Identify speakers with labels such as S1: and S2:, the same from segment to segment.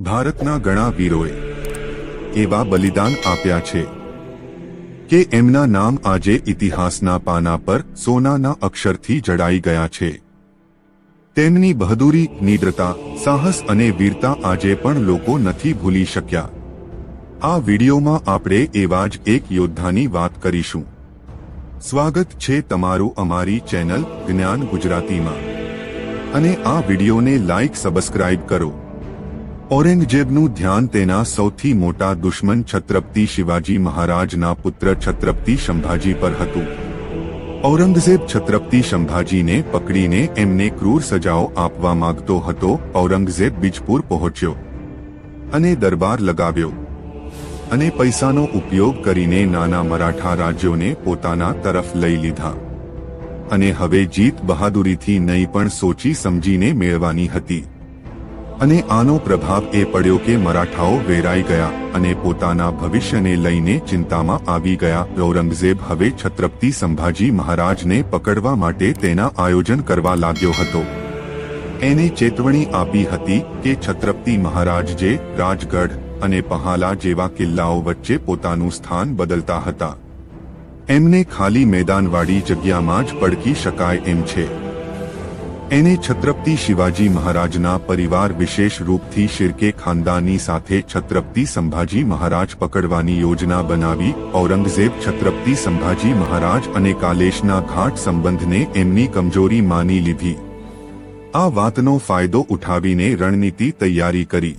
S1: ભારતના ઘણા વીરોએ એવા બલિદાન આપ્યા છે કે એમના નામ આજે ઇતિહાસના પાના પર સોનાના અક્ષરથી જડાઈ ગયા છે. તેમની બહાદુરી નિદ્રતા સાહસ અને વીરતા આજે પણ લોકો નથી ભૂલી શક્યા. આ વિડીયોમાં આપણે એવા જ એક યોદ્ધાની વાત કરીશું. સ્વાગત છે તમારું અમારી ચેનલ જ્ઞાન ગુજરાતીમાં. અને આ વિડીયોને લાઈક, સબસ્ક્રાઇબ કરો. ઔરંગઝેબનું ધ્યાન તેના સૌથી મોટા દુશ્મન છત્રપતિ શિવાજી મહારાજના પુત્ર છત્રપતિ સંભાજી પર હતું. ઔરંગઝેબ છત્રપતિ સંભાજીને પકડીને એમને ક્રૂર સજાઓ આપવા માંગતો હતો, ઔરંગઝેબ બીજપુર પહોંચ્યો અને દરબાર લગાવ્યો અને પૈસાનો ઉપયોગ કરીને નાના મરાઠા રાજ્યોને પોતાના તરફ લઈ લીધા. અને હવે જીત બહાદુરીથી નહીં પણ સોચી સમજીને મેળવાની હતી. અને આનો પ્રભાવ એ પડ્યો કે મરાઠાઓ વેરાઈ ગયા અને પોતાના ભવિષ્યને લઈને ચિંતામાં આવી ગયા. ઔરંગઝેબ હવે છત્રપતિ સંભાજી મહારાજને પકડવા માટે તેના આયોજન કરવા લાગ્યો હતો. એને ચેતવણી આપી હતી કે છત્રપતિ મહારાજ જે રાજગઢ અને પહાલા જેવા કિલ્લાઓ વચ્ચે પોતાનું સ્થાન બદલતા હતા. એમને ખાલી મેદાનવાળી જગ્યામાં જ પડકી શકાય એમ છે. એને છત્રપતિ શિવાજી મહારાજના પરિવાર વિશેષ રૂપથી શિરકે ખાનદાની સાથે છત્રપતિ સંભાજી મહારાજ પકડવાની યોજના બનાવી, ઔરંગઝેબ છત્રપતિ સંભાજી મહારાજ અને કાલેશના ઘાટ સંબંધને એમની કમજોરી માની લીધી. આ વાતનો ફાયદો ઉઠાવીને રણનીતિ તૈયારી કરી.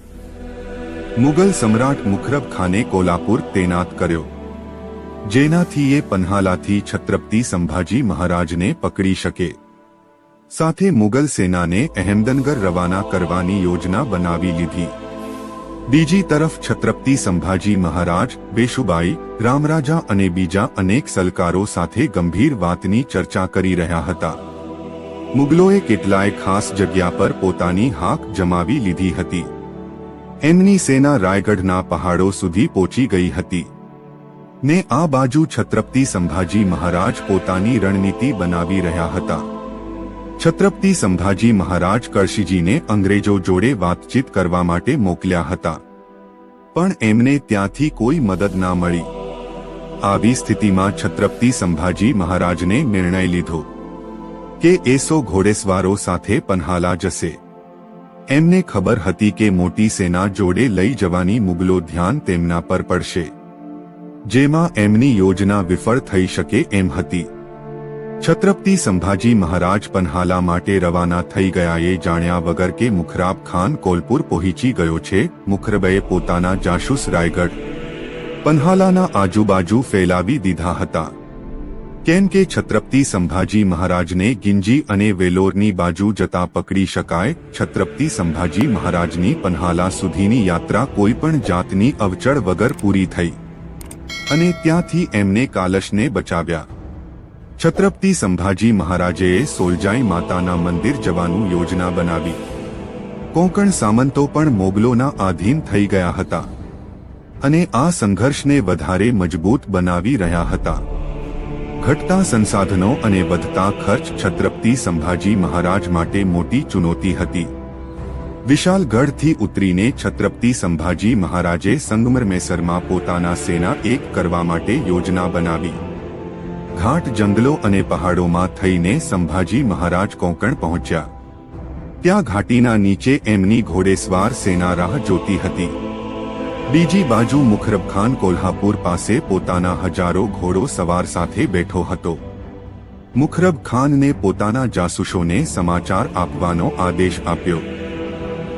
S1: મુગલ સમ્રાટ મુખરબ ખાને કોલ્હાપુર તૈનાત કર્યો. જેનાથી એ પન્હાલાથી છત્રપતિ સંભાજી મહારાજને પકડી શકે. સાથે મુગલ સેનાને અહેમદનગર રવાના કરવાની યોજના બનાવી લીધી. બીજી તરફ છત્રપતિ સંભાજી મહારાજ, બેશુબાઈ, રામરાજા અને બીજા અનેક સલકારો સાથે ગંભીર વાતની ચર્ચા કરી રહ્યા હતા. મુગલોએ કેટલાય ખાસ જગ્યા પર પોતાની હાક જમાવી લીધી હતી. એમની સેના રાયગઢના પહાડો સુધી પહોંચી ગઈ હતી. ને આ બાજુ છત્રપતિ સંભાજી મહારાજ પોતાની રણનીતિ બનાવી રહ્યા હતા. છત્રપતિ સંભાજી મહારાજ કરશીજીને અંગ્રેજો જોડે વાતચીત કરવા માટે મોકલ્યા હતા. પણ એમને ત્યાંથી કોઈ મદદ ના મળી. આવી સ્થિતિમાં છત્રપતિ સંભાજી મહારાજને નિર્ણય લીધો કે એસો ઘોડેસવારો સાથે પન્હાલા જશે. એમને ખબર હતી કે મોટી સેના જોડે લઈ જવાની મુગલો ધ્યાન તેમના પર પડશે. જેમાં એમની યોજના વિફળ થઈ શકે એમ હતી. છત્રપતિ સંભાજી મહારાજ પન્હાલા માટે રવાના થઈ ગયા એ જાણ્યા વગર કે મુખરાબ ખાન કોલપુર પહોંચી ગયો છે મુખરબે પોતાના જાસૂસ રાયગઢ પન્હાલાના આજુબાજુ ફેલાવી દીધા હતા. કેમ કે છત્રપતિ સંભાજી મહારાજને ગિંજી અને વેલોરની બાજુ જતા પકડી શકાય, છત્રપતિ સંભાજી મહારાજની પન્હાલા સુધીની યાત્રા કોઈપણ જાતની અવચળ વગર પૂરી થઈ. અને ત્યાંથી એમને કાલશને બચાવ્યા. છત્રપતિ સંભાજી મહારાજે સોલજાઈ માતાના મંદિર જવાનું યોજના બનાવી. કોંકણ સામંતો પણ મોગલોના આધીન થઈ ગયા હતા અને આ સંઘર્ષને વધારે મજબૂત બનાવી રહ્યા હતા. ઘટતા સંસાધનો અને વધતા ખર્ચ છત્રપતિ સંભાજી મહારાજ માટે મોટી ચુનૌતી હતી. વિશાલગઢથી ઉતરીને છત્રપતિ સંભાજી મહારાજે સંગમરમેસરમાં પોતાના સેના એક કરવા માટે યોજના બનાવી. ઘાટ જંગલો અને પહાડોમાં થઈને સંભાજી મહારાજ કોંકણ પહોંચ્યા. ત્યાં ઘાટીના નીચે એમની ઘોડેસવાર સેના રાહ જોતી હતી. બીજી બાજુ મુખરબખાન કોલ્હાપુર પાસે પોતાના હજારો ઘોડો સવાર સાથે બેઠો હતો. મુખરબ ખાનને પોતાના જાસૂસોને સમાચાર આપવાનો આદેશ આપ્યો.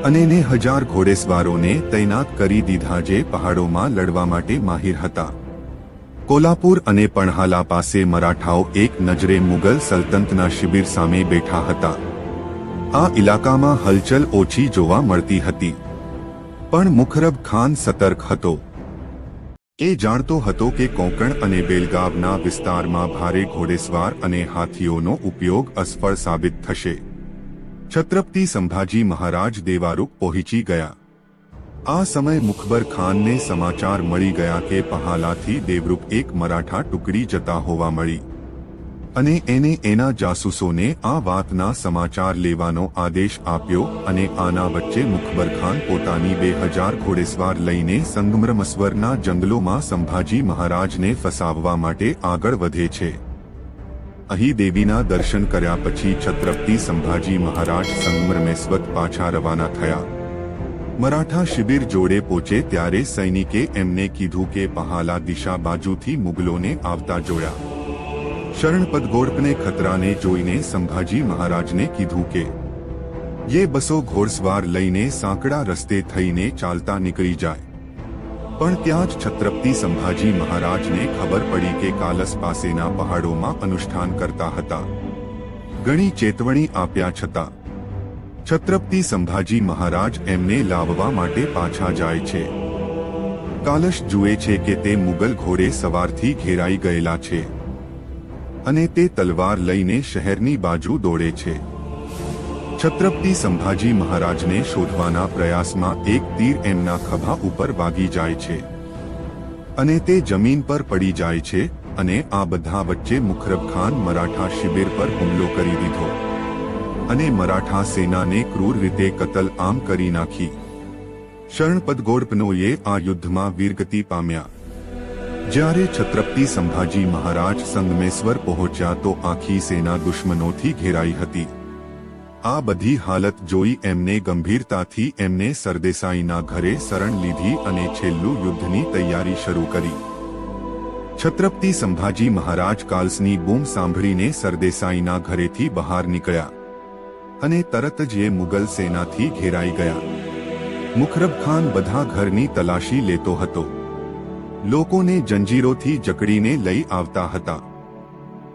S1: અને ને હજાર ઘોડેસવારોને તૈનાત કરી દીધા જે પહાડોમાં લડવા માટે માહિર હતા. કોલ્હાપુર અને પણહાલા પાસે મરાઠાઓ એક નજરે મુગલ સલ્તનતના શિબિર સામે બેઠા હતા. આ ઇલાકામાં હલચલ ઓછી જોવા મળતી હતી. પણ મુખરબ ખાન સતર્ક હતો. એ જાણતો હતો કે કોંકણ અને બેલગાવના વિસ્તારમાં ભારે ઘોડેસવાર અને હાથીઓનો ઉપયોગ અસફળ સાબિત થશે. છત્રપતિ સંભાજી મહારાજ દેવારૂપ પહોંચી ગયા. આ સમય મુખબર ખાનને સમાચાર મળી ગયા કે પહાલાથી દેવરૂપ એક મરાઠા ટુકડી જતા હોવા મળી. અને એને એના જાસૂસોને આ વાતના સમાચાર લેવાનો આદેશ આપ્યો અને આના વચ્ચે મુખબર ખાન પોતાની બે હજાર ઘોડેસવાર લઈને સંગમરમસ્વરના જંગલોમાં સંભાજી મહારાજને ફસાવવા માટે આગળ વધે છે. અહીં દેવીના દર્શન કર્યા પછી છત્રપતિ સંભાજી મહારાજ સંગમરમેશ્વર પાછા રવાના થયા. મરાઠા શિબિર જોડે પહોંચે ત્યારે સૈનિકે એમને કીધું કે પહાલા દિશા બાજુથી મુગલોને આવતા જોયા. શરણપદ ગોળપને ખતરાને જોઈને સંભાજી મહારાજને કીધું કે, યે બસો ઘોડસવાર લઈને સાંકડા રસ્તે થઈને ચાલતા નીકળી જાય. પણ ત્યાં જ છત્રપતિ સંભાજી મહારાજને ખબર પડી કે કાલસ પાસેના પહાડોમાં અનુષ્ઠાન કરતા હતા. ઘણી ચેતવણી આપ્યા છતાં છત્રપતિ સંભાજી મહારાજ એમને લાવવા માટે પાછા જાય છે. કાલશ જુએ છે કે તે મુગલ ઘોડે સવારથી ઘેરાઈ ગયેલા છે અને તે તલવાર લઈને શહેરની બાજુ દોડે છે. છત્રપતિ સંભાજી મહારાજને શોધવાના પ્રયાસમાં એક તીર એમના ખભા ઉપર વાગી જાય છે અને તે જમીન પર પડી જાય છે અને આ બધા વચ્ચે મુખરબ ખાન મરાઠા શિબિર પર હુમલો કરી દીધો. અને મરાઠા સેનાને ક્રૂર રીતે કતલ આમ કરી નાખી. શરણપદ ગોડપનોએ આ યુદ્ધમાં વીરગતિ પામ્યા. જ્યારે છત્રપતિ સંભાજી મહારાજ સંગમેશ્વર પહોંચ્યા તો આખી સેના દુશ્મનોથી ઘેરાઈ હતી. આ બધી હાલત જોઈ એમને ગંભીરતાથી એમને સરદેસાઈના ઘરે શરણ લીધી અને છેલ્લું યુદ્ધની તૈયારી શરૂ કરી. છત્રપતિ સંભાજી મહારાજ કાલ્સની બૂમ સાંભળીને સરદેસાઈના ઘરેથી બહાર નીકળ્યા. અને તરત જ એ મુગલ સેનાથી ઘેરાઈ ગયા. મુખરબ ખાન બધા ઘરની તલાશી લેતો હતો. લોકોને જંજીરોથી જકડીને લઈ આવતા હતા.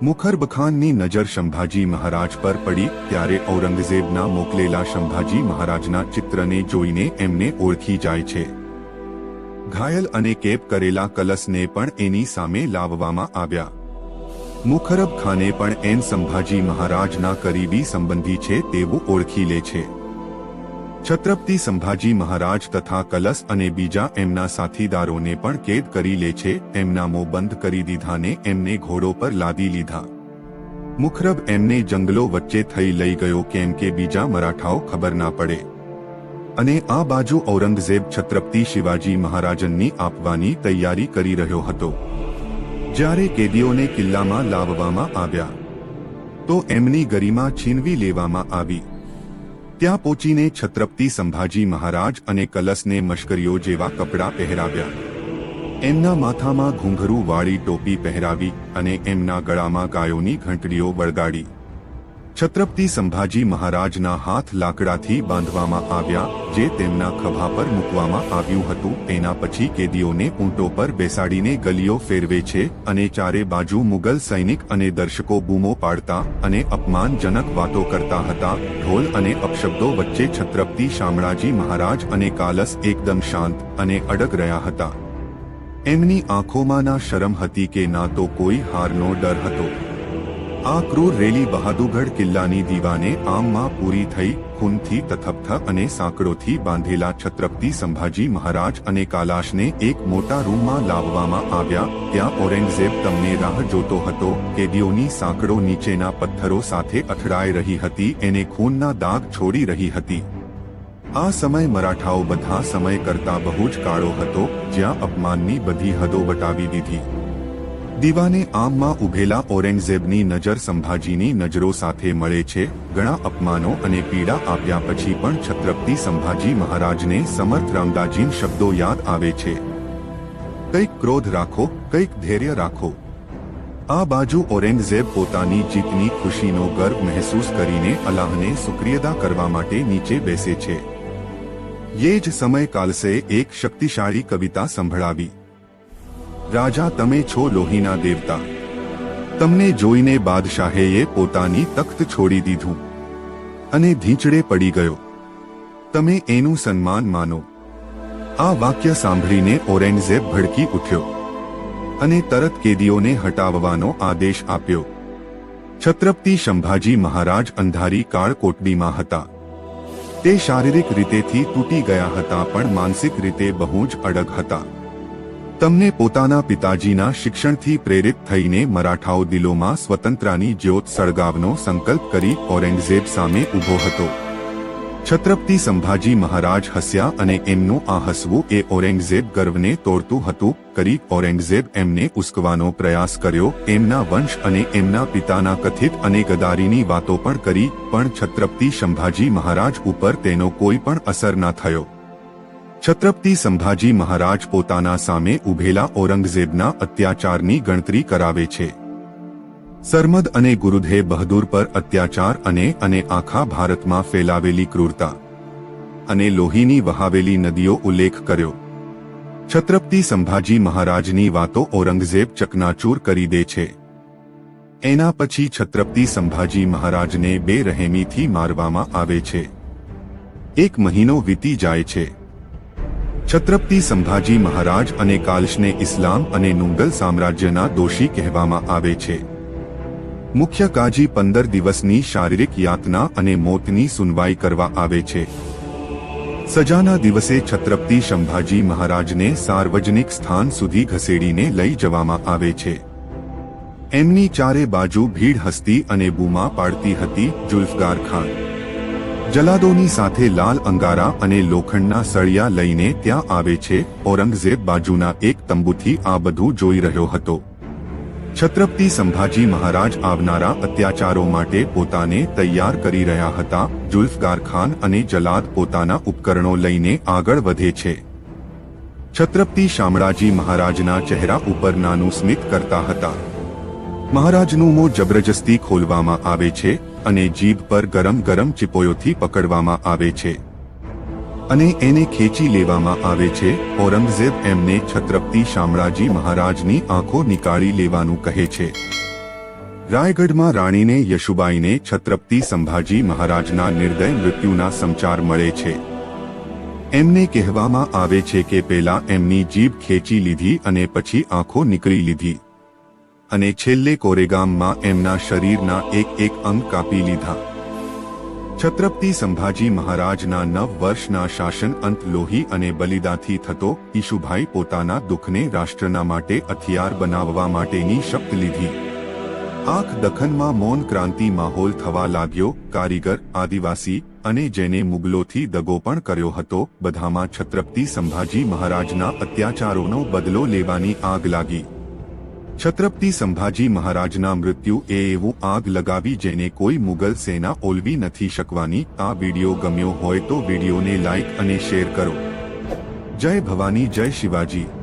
S1: મુખરબખાનની નજર સંભાજી મહારાજ પર પડી ત્યારે ઔરંગઝેબના મોકલેલા સંભાજી મહારાજના ચિત્રને જોઈને એમને ઓળખી જાય છે. ઘાયલ અને કેપ કરેલા કલશને પણ એની સામે લાવવામાં આવ્યા. મુખરબ ખાને પણ એન સંભાજી મહારાજના કરીબી સંબંધી છે તેવું ઓળખી લે છે. છત્રપતિ સંભાજી મહારાજ તથા કલશ અને બીજા એમના સાથીદારોને પણ કેદ કરી લે છે, એમના મો બંધ કરી દીધાને એમને ઘોડો પર લાદી લીધા. મુખરબ એમને જંગલો વચ્ચે થઈ લઈ ગયો કેમ કે બીજા મરાઠાઓ ખબર ના પડે. અને આ બાજુ ઔરંગઝેબ છત્રપતિ શિવાજી મહારાજનની આપવાની તૈયારી કરી રહ્યો હતો. જ્યારે કેદીઓને કિલ્લામાં લાવવામાં આવ્યા, તો એમની ગરિમા છીનવી લેવામાં આવી. ત્યાં પહોંચીને છત્રપતિ સંભાજી મહારાજ અને કલસને મશ્કરીઓ જેવા કપડાં પહેરાવ્યા. એમના માથામાં ઘૂંઘરું વાળી ટોપી પહેરાવી અને એમના ગળામાં ગાયોની ઘંટડીઓ વળગાડી. છત્રપતિ સંભાજી મહારાજના હાથ લાકડાથી બાંધવામાં આવ્યા, જે તેમના ખભા પર મૂકવામાં આવ્યું હતું. તેના પછી કેદીઓને ઊંટો પર બેસાડીને ગલીઓ ફેરવે છે અને ચારે બાજુ મુગલ સૈનિક અને દર્શકો બૂમો પાડતા અને અપમાનજનક વાતો કરતા હતા. ઢોલ અને અપશબ્દો વચ્ચે છત્રપતિ શામળાજી મહારાજ અને કાલસ એકદમ શાંત અને અડગ રહ્યા હતા. એમની આંખોમાં ના શરમ હતી કે ના તો કોઈ હારનો ડર હતો. આ ક્રૂર રેલી બહાદુગઢ કિલ્લાની દીવાને આમમાં પૂરી થઈ, ખૂનથી તથપથ અને સાંકડોથી બાંધેલા છત્રપતિ સંભાજી મહારાજ અને કાલાશને એક મોટા રૂમમાં લાવવામાં આવ્યા, ત્યાં ઔરંગઝેબ તમને રાહ જોતો હતો કેદીઓની સાંકડો નીચેના પથ્થરો સાથે અથડાઈ રહી હતી, એને ખૂનના દાગ છોડી રહી હતી. આ સમય મરાઠાઓ બધા સમય કરતા બહુ જ કાળો હતો, જ્યાં અપમાનની બધી હદો વટાવી દીધી. દીવાને આમમાં ઉભેલા ઔરંગઝેબની નજર સંભાજીની નજરો સાથે મળે છે. ઘણા અપમાનો અને પીડા આપ્યા પછી પણ છત્રપતિ સંભાજી મહારાજને સમર્થ રામદાજીન શબ્દો યાદ આવે છે. કંઈક ક્રોધ રાખો, કંઈક ધૈર્ય રાખો. આ બાજુ ઔરંગઝેબ પોતાની જીતની ખુશીનો ગર્વ મહેસૂસ કરીને અલ્લાહને સુક્રિયતા કરવા માટે નીચે બેસે છે. યે જ સમય કાલસે એક શક્તિશાળી કવિતા સંભળાવી. રાજા, તમે છો લોહીના દેવતા. તમને જોઈને બાદશાહેએ પોતાની તખ્ત છોડી દીધું અને ધીંચડે પડી ગયો. તમે એનું સન્માન માનો. આ વાક્ય સાંભળીને ઓરેન્ગઝેબ ભડકી ઉઠ્યો અને તરત કેદીઓને હટાવવાનો આદેશ આપ્યો. છત્રપતિ સંભાજી મહારાજ અંધારી કાળ કોટડીમાં હતા. તે શારીરિક રીતેથી તૂટી ગયા હતા પણ માનસિક રીતે બહુ જ અડગ હતા. તમને પોતાના પિતાજીના શિક્ષણથી પ્રેરિત થઈને મરાઠાઓ દિલોમાં સ્વતંત્રતાની જ્યોત સળગાવનો સંકલ્પ કરી ઔરંગઝેબ સામે ઊભો હતો. છત્રપતિ સંભાજી મહારાજ હસ્યા અને એમનું આ હસવું એ ઔરંગઝેબ ગર્વને તોડતું હતું, કરી ઔરંગઝેબ એમને ઉસ્કવાનો પ્રયાસ કર્યો, એમના વંશ અને એમના પિતાના કથિત અને ગદારીની વાતો પણ કરી, પણ છત્રપતિ સંભાજી મહારાજ ઉપર તેનો કોઈ પણ અસર ના થયો. છત્રપતિ સંભાજી મહારાજ પોતાના સામે ઉભેલા ઔરંગઝેબના અત્યાચારની ગણતરી કરાવે છે. સરમદ અને ગુરુધે બહાદુર પર અત્યાચાર અને અને આખા ભારતમાં ફેલાવેલી ક્રૂરતા અને લોહીની વહાવેલી નદીઓ ઉલ્લેખ કર્યો. છત્રપતિ સંભાજી મહારાજની વાતો ઔરંગઝેબ ચકનાચૂર કરી દે છે. એના પછી છત્રપતિ સંભાજી મહારાજને બે રહેમીથી મારવામાં આવે છે. એક મહિનો વીતી જાય છે. છત્રપતિ સંભાજી મહારાજ અને કાલ્શને ઇસ્લામ અને નુંગલ સામ્રાજ્યના દોષી કહેવામાં આવે છે. મુખ્ય કાજી પંદર દિવસની શારીરિક યાતના અને મોતની સુનવાઈ કરવા આવે છે. સજાના દિવસે છત્રપતિ સંભાજી મહારાજને સાર્વજનિક સ્થાન સુધી ઘસેડીને લઈ જવામાં આવે છે. એમની ચારે બાજુ ભીડ હસ્તી અને બૂમા પાડતી હતી જુલ્ફગાર ખાન. જલાદોની સાથે લાલ અંગારા અને લોખંડના સળિયા લઈને ત્યાં આવે છે. ઔરંગઝેબ બાજુના એક તંબુથી આ બધું જોઈ રહ્યો હતો. છત્રપતિ સંભાજી મહારાજ આવનારા અત્યાચારો માટે પોતાને તૈયાર કરી રહ્યા હતા. જુલ્ફગાર ખાન અને જલાદ પોતાના ઉપકરણો લઈને આગળ વધે છે. છત્રપતિ શામળાજી મહારાજના ચહેરા ઉપર નાનું સ્મિત કરતા હતા. મહારાજનું મોં જબરજસ્તી ખોલવામાં આવે છે. અને જીભ પર ગરમ ગરમ ચિપોયોથી પકડવામાં આવે છે. અને એને ખેંચી લેવામાં આવે છે. ઔરંગઝેબ એમને છત્રપતિ શામળાજી મહારાજની આંખો નીકાળી લેવાનું કહે છે. રાયગઢમાં રાણીને યશુબાઈને છત્રપતિ સંભાજી મહારાજના નિર્દય મૃત્યુના સમાચાર મળે છે. એમને કહેવામાં આવે છે કે પેલા એમની જીભ ખેંચી લીધી અને પછી આંખો નીકળી લીધી. અને છેલ્લે કોરેગામમાં એમના શરીરના એક એક અંગ કાપી લીધા. છત્રપતિ સંભાજી મહારાજના નવ વર્ષના શાસન અંત લોહી અને બલિદાથી થતો ઈશુભાઈ પોતાના દુઃખને રાષ્ટ્રના માટે હથિયાર બનાવવા માટેની શપથ લીધી. આંખ દખનમાં મૌન ક્રાંતિ માહોલ થવા લાગ્યો, કારીગર, આદિવાસી અને જેને મુગલોથી દગો પણ કર્યો હતો, બધામાં છત્રપતિ સંભાજી મહારાજના અત્યાચારોનો બદલો લેવાની આગ લાગી. છત્રપતિ સંભાજી મહારાજના મૃત્યુ એ એવું આગ લગાવી જેને કોઈ મુગલ સેના ઓલવી નથી શકવાની. આ વિડિયો ગમ્યો હોય તો વિડીયોને લાઈક અને શેર કરો. જય ભવાની, જય શિવાજી.